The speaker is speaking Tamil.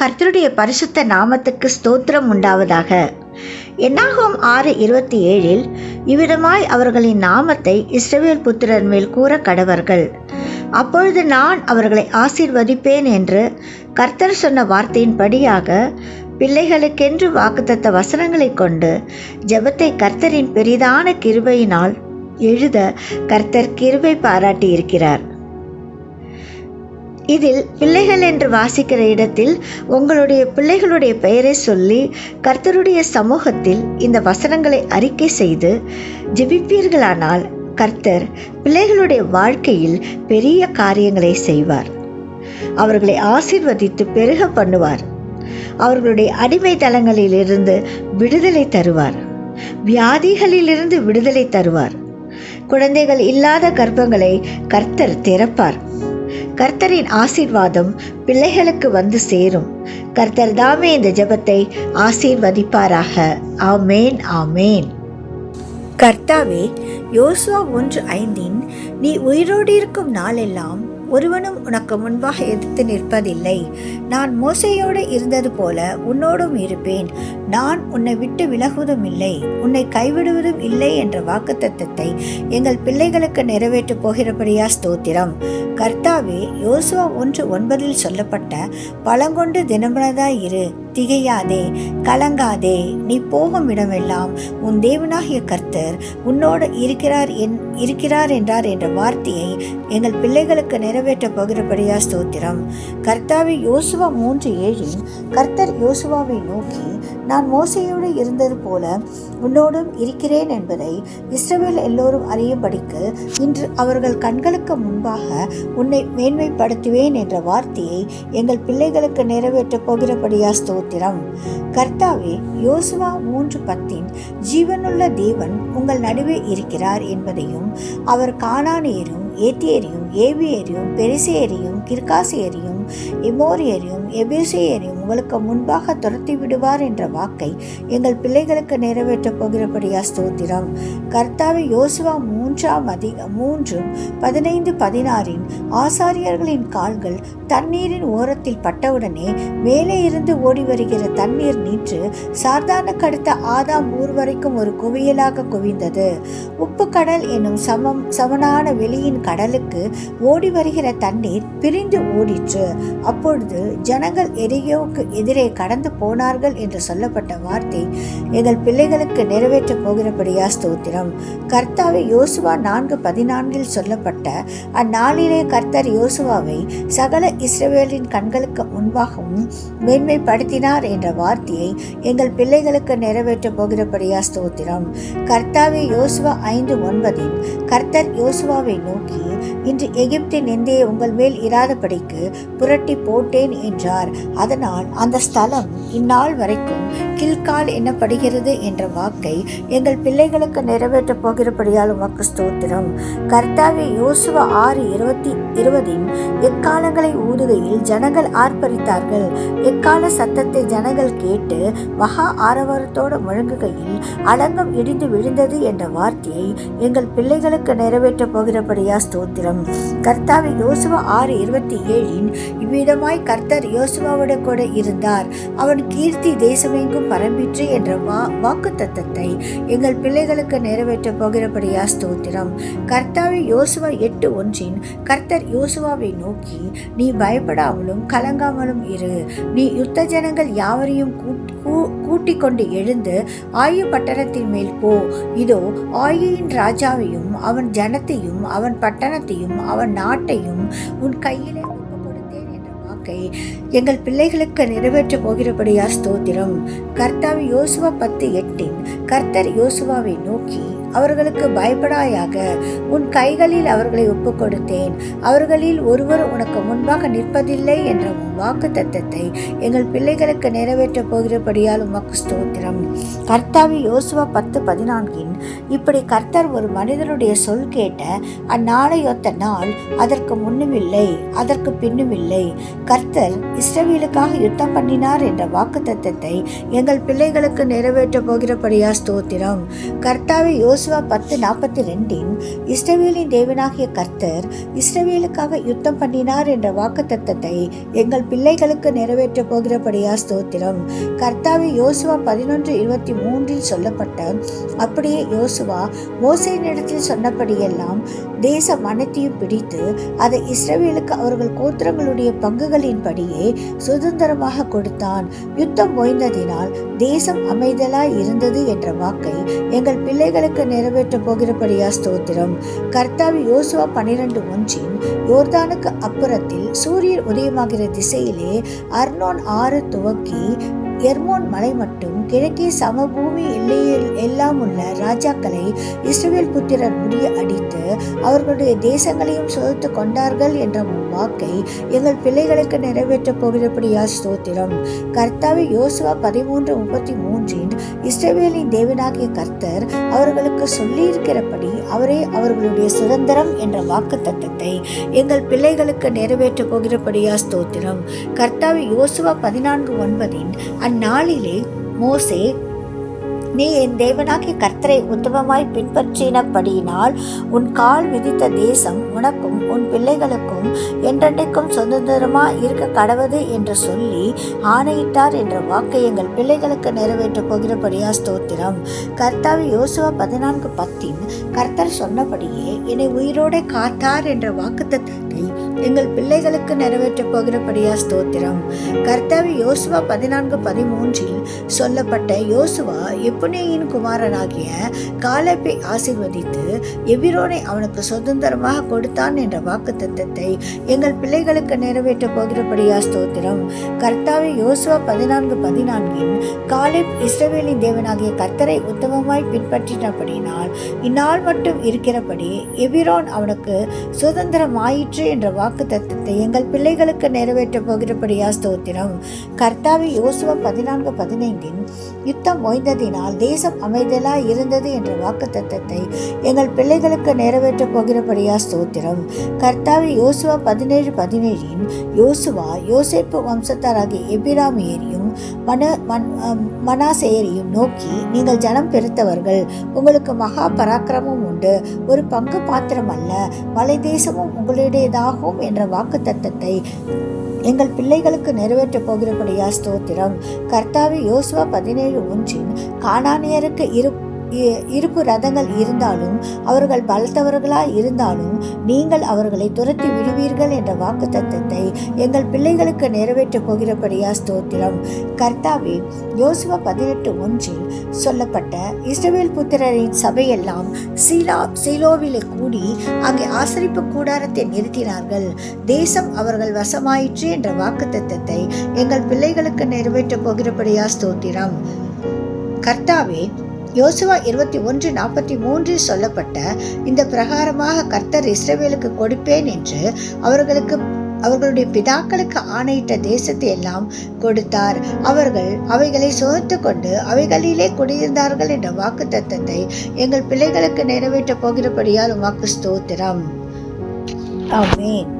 கர்த்தருடைய பரிசுத்த நாமத்துக்கு ஸ்தோத்திரம் உண்டாவதாக. என்னாகும் ஆறு இருபத்தி ஏழில் இவ்விதமாய் அவர்களின் நாமத்தை இஸ்ரவேல் புத்திரர் மேல் கூற கடவர்கள். அப்பொழுது நான் அவர்களை ஆசீர்வதிப்பேன் என்று கர்த்தர் சொன்ன வார்த்தையின்படியாக பிள்ளைகளுக்கென்று வாக்குத்தத்த வசனங்களைக் கொண்டு ஜெபத்தை கர்த்தரின் பெரிதான கிருபையினால் எழுத கர்த்தர் கிருபை பாராட்டி இருக்கிறார் இதில் பிள்ளைகள் என்று வாசிக்கிற இடத்தில் உங்களுடைய பிள்ளைகளுடைய பெயரை சொல்லி கர்த்தருடைய சமூகத்தில் இந்த வசனங்களை அறிக்கை செய்து ஜெபிப்பீர்களானால் கர்த்தர் பிள்ளைகளுடைய வாழ்க்கையில் பெரிய காரியங்களை செய்வார். அவர்களை ஆசிர்வதித்து பெருக பண்ணுவார். அவர்களுடைய அடிமை தளங்களிலிருந்து விடுதலை தருவார். வியாதிகளிலிருந்து விடுதலை தருவார். குழந்தைகள் இல்லாத கர்ப்பங்களை கர்த்தர் திறப்பார். கர்த்தரின் ஆசீர்வாதம் பிள்ளைகளுக்கு வந்து சேரும். கர்த்தர் தாமே இந்த ஜெபத்தை ஆசீர்வதிப்பாராக. ஆமேன் ஆமேன். கர்த்தாவே யோசுவா ஒன்று ஐந்தின் நீ உயிரோடு இருக்கும் நாளெல்லாம் ஒருவனும் உனக்கு முன்பாக எதிர்த்து நிற்பதில்லை. நான் மோசையோடு இருந்தது போல உன்னோடும் இருப்பேன். நான் உன்னை விட்டு விலகுவதும் இல்லை. உன்னை கைவிடுவதும் இல்லை என்ற வாக்குத்தத்தத்தை எங்கள் பிள்ளைகளுக்கு நிறைவேற்றப் போகிறபடியா ஸ்தோத்திரம். கர்த்தாவே யோசுவா ஒன்று ஒன்பதில் சொல்லப்பட்ட பழங்கொண்டு தினமனதாய் இரு திகையாதே கலங்காதே நீ போகும் இடமெல்லாம் உன் தேவனாகிய கர்த்தர் உன்னோடு இருக்கிறார் என் இருக்கிறார் என்றார் என்ற வார்த்தையை எங்கள் பிள்ளைகளுக்கு நிறைவேற்றப் போகிறபடியா ஸ்தோத்திரம். கர்த்தாவை யோசுவா மூன்று ஏழில் கர்த்தர் யோசுவாவை நோக்கி நான் மோசையோடு இருந்தது போல உன்னோடும் இருக்கிறேன் என்பதை இஸ்ரவேல் எல்லோரும் அறியும்படிக்கு இன்று அவர்கள் கண்களுக்கு முன்பாக உன்னை மேன்மைப்படுத்துவேன் என்ற வார்த்தையை எங்கள் பிள்ளைகளுக்கு நிறைவேற்றப் போகிறபடியா ஸ்தோத்திரம். கர்த்தாவே யோசுவா மூன்று பத்தின் ஜீவனுள்ள தேவன் உங்கள் நடுவே இருக்கிறார் என்பதையும் அவர் காணானேரும் ஏத்தியரையும் ஏவியரையும் பெரிசேயரையும் கிர்காசியரையும் எமோரியரையும் எபேசியரையும் உங்களுக்கு முன்பாக துரத்தி விடுவார் என்ற வாக்கை எங்கள் பிள்ளைகளுக்கு நிறைவேற்றப் போகிறபடியா ஸ்தோத்திரம். கர்த்தாவை யோசுவா மூன்றாம் அதி மூன்றும் பதினைந்து பதினாறின் ஆசாரியர்களின் கால்கள் தண்ணீரின் ஓரத்தில் பட்டவுடனே மேலே இருந்து ஓடி வருகிற தண்ணீர் நின்று சார்தானுக்கு அடுத்த ஆதாம் ஊர் வரைக்கும் ஒரு குவியலாக குவிந்தது. உப்பு கடல் என்னும் சமம் சமனான வெளியின் கடலுக்கு ஓடி வருகிற தண்ணீர் பிரிந்து ஓடிற்று. அப்பொழுது ஜனங்கள் எரியோவுக்கு எதிரே கடந்து போனார்கள் என்று சொல்லப்பட்ட வார்த்தை எங்கள் பிள்ளைகளுக்கு நிறைவேற்றப் போகிறபடியா ஸ்தோத்திரம். கர்த்தாவை யோசுவா நான்கு பதினான்கில் சொல்லப்பட்ட அந்நாளிலே கர்த்தர் யோசுவாவை சகல இஸ்ரவேலின் கண்களுக்கு முன்பாகவும் மேன்மைப்படுத்தினார் என்ற வார்த்தையை எங்கள் பிள்ளைகளுக்கு நிறைவேற்றப் போகிறபடியா ஸ்தோத்திரம். கர்த்தாவை யோசுவா ஐந்து ஒன்பதில் கர்த்தர் யோசுவாவை நோக்கி இன்று எகிப்தின் நிந்தையை உங்கள் மேல் இராதபடிக்கு புரட்டி போட்டேன் என்றார். அதனால் அந்த ஸ்தலம் இந்நாள் வரைக்கும் கில்கால் என்னப்படுகிறது என்ற வாக்கை எங்கள் பிள்ளைகளுக்கு நிறைவேற்றப் போகிறபடியால் உமக்கு ஸ்தோத்திரம். கர்த்தாவே யோசுவ ஆறு இருபத்தி இருபதின் எக்காலங்களை ஊதுகையில் ஜனங்கள் ஆர்ப்பரித்தார்கள். எக்கால சத்தத்தை ஜனங்கள் கேட்டு மகா ஆரவாரத்தோடு முழங்குகையில் அலங்கம் இடிந்து விழுந்தது என்ற வார்த்தையை எங்கள் பிள்ளைகளுக்கு நிறைவேற்றப் போகிறபடியா ஸ்தோத்திரம் கர்த்தாவை யோசுவா ஆறு இருபத்தி ஏழின் இவ்விதமாய் கர்த்தர் யோசுவாவோட கூட இருந்தார். அவன் கீர்த்தி தேசமெங்கும் பரம்பிற்று என்ற வா வாக்கு தத்தத்தை எங்கள் பிள்ளைகளுக்கு நிறைவேற்றப் போகிறபடியா ஸ்தோத்திரம். கர்த்தாவை யோசுவா எட்டு ஒன்றின் கர்த்தர் யோசுவாவை நோக்கி நீ பயப்படாமலும் கலங்காமலும் இரு. நீ யுத்த ஜனங்கள் யாவரையும் கூ கூட்டிக் கொண்டு எழுந்து ஆயு பட்டணத்தின் மேல் போ. இதோ ஆயியின் ராஜாவையும் அவன் ஜனத்தையும் அவன் பட்டணத்தையும் அவன் நாட்டையும் உன் கையிலே என்ற வாக்கை எங்கள் பிள்ளைகளுக்கு நிறைவேற்றப் போகிறபடியா ஸ்தோத்திரம். கர்த்தாவி யோசுவா பத்து எட்டின் கர்த்தர் யோசுவாவை நோக்கி அவர்களுக்கு பயப்படாயாக உன் கைகளில் அவர்களை ஒப்புக் கொடுத்தேன் அவர்களில் ஒருவர் உனக்கு முன்பாக நிற்பதில்லை என்ற உன் வாக்கு தத்தத்தை எங்கள் பிள்ளைகளுக்கு நிறைவேற்றப் போகிறபடியால் உமக்கு ஸ்தோத்திரம். கர்த்தாவி யோசுவா பத்து பதினான்கின் இப்படி கர்த்தர் ஒரு மனிதனுடைய சொல் கேட்ட அந்நாளையொத்த நாள் அதற்கு முன்னுமில்லை அதற்கு பின்னுமில்லை கர்த்தர் இஸ்ரவேலுக்காக யுத்தம் பண்ணினார் என்ற வாக்கு தத்தத்தை எங்கள் பிள்ளைகளுக்கு நிறைவேற்றப் போகிறபடியா ஸ்தோத்திரம். கர்த்தாவை யோசு யோசுவா பத்து நாற்பத்தி ரெண்டின் இஸ்ரவேலின் தேவனாகிய கர்த்தர் இஸ்ரவேலுக்காக யுத்தம் பண்ணினார் என்ற வாக்கு தத்தத்தை எங்கள் பிள்ளைகளுக்கு நிறைவேற்றப் போகிறபடியா ஸ்தோத்திரம். கர்த்தாவி யோசுவா பதினொன்று இருபத்தி மூன்றில் சொல்லப்பட்ட அப்படியே யோசுவா மோசையினிடத்தில் சொன்னபடியெல்லாம் தேசம் அனைத்தையும் பிடித்து அதை இஸ்ரவேலுக்கு அவர்கள் கோத்திரங்களுடைய பங்குகளின்படியே சுதந்திரமாக கொடுத்தான். யுத்தம் ஓய்ந்ததினால் தேசம் அமைதலாய் இருந்தது என்ற வாக்கை எங்கள் பிள்ளைகளுக்கு நிறைவேற்றப் போகிறபடியா ஸ்தோத்திரம். கர்த்தாவி யோசுவா பனிரெண்டு ஒன்றின் யோர்தானுக்கு அப்புறத்தில் சூரியன் உதயமாகிற திசையிலே அர்னோன் ஆறு துவக்கி எர்மோன் மலை மட்டும் கிழக்கே சமபூமி எல்லையில் எல்லாம் உள்ள ராஜாக்களை இஸ்ரவேல் புத்திரர் முடிய அடித்து அவர்களுடைய தேசங்களையும் சோதித்து கொண்டார்கள் என்ற வாக்கை எங்கள் பிள்ளைகளுக்கு நிறைவேற்றப் போகிறபடியா ஸ்தோத்திரம். கர்த்தாவி யோசுவா பதிமூன்று முப்பத்தி மூன்றின் இஸ்ரவேலின் தேவனாகிய கர்த்தர் அவர்களுக்கு சொல்லியிருக்கிறபடி அவரே அவர்களுடைய சுதந்திரம் என்ற வாக்கு தத்தத்தை எங்கள் பிள்ளைகளுக்கு நிறைவேற்றப் போகிறபடியா ஸ்தோத்திரம். கர்த்தாவி யோசுவா பதினான்கு ஒன்பதின் அந்நாளிலே மோசே நீ என் தேவனாகிய கர்த்தரை உத்தமமாய் பின்பற்றினபடியினால் உன் கால் விதித்த தேசம் உனக்கும் உன் பிள்ளைகளுக்கும் என்றென்றைக்கும் சுதந்திரமாக இருக்க கடவுது? என்று சொல்லி ஆணையிட்டார் என்ற வாக்கை எங்கள் பிள்ளைகளுக்கு நிறைவேற்றப் போகிறபடியா ஸ்தோத்திரம். கர்த்தாவி யோசுவா பதினான்கு பத்தின் கர்த்தர் சொன்னபடியே என்னை உயிரோட காத்தார் என்ற வாக்குத்தத்தை எங்கள் பிள்ளைகளுக்கு நிறைவேற்றப் போகிறபடியா ஸ்தோத்திரம். கர்த்தாவி யோசுவா பதினான்கு பதிமூன்றில் சொல்லப்பட்ட யோசுவா எப்புனேயின் குமாரனாகிய காலப்பை ஆசிர்வதித்து எபிரோனை அவனுக்கு சுதந்திரமாக கொடுத்தான் என்ற வாக்கு தத்தத்தை எங்கள் பிள்ளைகளுக்கு நிறைவேற்றப் போகிறபடியா ஸ்தோத்திரம். கர்த்தாவி யோசுவா பதினான்கு பதினான்கின் காலேப் இஸ்ரவேலின் தேவனாகிய கர்த்தரை உத்தமமாய் பின்பற்றினபடினால் இந்நாள் மட்டும் இருக்கிறபடி எபிரோன் அவனுக்கு சுதந்திரம் ஆயிற்று என்ற வாக்கு தத்துவத்தை எங்கள் பிள்ளைகளுக்கு நிறைவேற்றப் போகிறபடியா ஸ்தோத்திரம். கர்த்தாவி யோசுவ பதினான்கு பதினைந்தின் யுத்தம் ஓய்ந்ததினால் தேசம் அமைதலா இருந்தது என்ற வாக்கு தத்தத்தை எங்கள் பிள்ளைகளுக்கு நிறைவேற்றப் போகிறபடியா ஸ்தோத்திரம். கர்த்தாவி யோசுவா பதினேழு பதினேழின் யோசுவா யோசேப்பு வம்சத்தாராகிய எபிராமியரையும் மன மன் அம், மனாசேயரையும் நோக்கி நீங்கள் ஜனம் பெருத்தவர்கள். உங்களுக்கு மகா பராக்கிரமம் உண்டு. ஒரு பங்கு பாத்திரம் அல்ல. மலை தேசமும் உங்களுடையதாகும் என்ற வாக்கு தத்தத்தை எங்கள் பிள்ளைகளுக்கு நிறைவேற்றப் போகிறபடியா ஸ்தோத்திரம். கர்த்தாவி யோசுவா பதினேழு ஒன்றின் காணானியருக்கு இரு இருப்பு ரதங்கள் இருந்தாலும் அவர்கள் பலத்தவர்களாய் இருந்தாலும் நீங்கள் அவர்களை துரத்தி விடுவீர்கள் என்ற வாக்கு தத்தத்தை எங்கள் பிள்ளைகளுக்கு நிறைவேற்றப் போகிறபடியா ஸ்தோத்திரம். கர்த்தாவே யோசுவா பதினெட்டு ஒன்றில் சொல்லப்பட்ட இஸ்ரவேல் புத்திரரின் சபையெல்லாம் சீலா சீலோவிலே கூடி அங்கே ஆசரிப்பு கூடாரத்தை நிறுத்தினார்கள். தேசம் அவர்கள் வசமாயிற்று என்ற வாக்கு தத்தத்தை எங்கள் பிள்ளைகளுக்கு நிறைவேற்றப் போகிறபடியா ஸ்தோத்திரம். கர்த்தாவே யோசுவா இருபத்தி ஒன்று நாற்பத்தி மூன்றில் சொல்லப்பட்ட இந்த பிரகாரமாக கர்த்தர் இஸ்ரவேலுக்கு கொடுப்பேன் என்று அவர்களுக்கு அவர்களுடைய பிதாக்களுக்கு ஆணையிட்ட தேசத்தை எல்லாம் கொடுத்தார். அவர்கள் அவைகளை சுகத்து கொண்டு அவைகளிலே குடியிருந்தார்கள் என்ற வாக்கு தத்தத்தை எங்கள் பிள்ளைகளுக்கு நிறைவேற்றப் போகிறபடியால் உமாக்கு ஸ்தோத்திரம். ஆமேன்.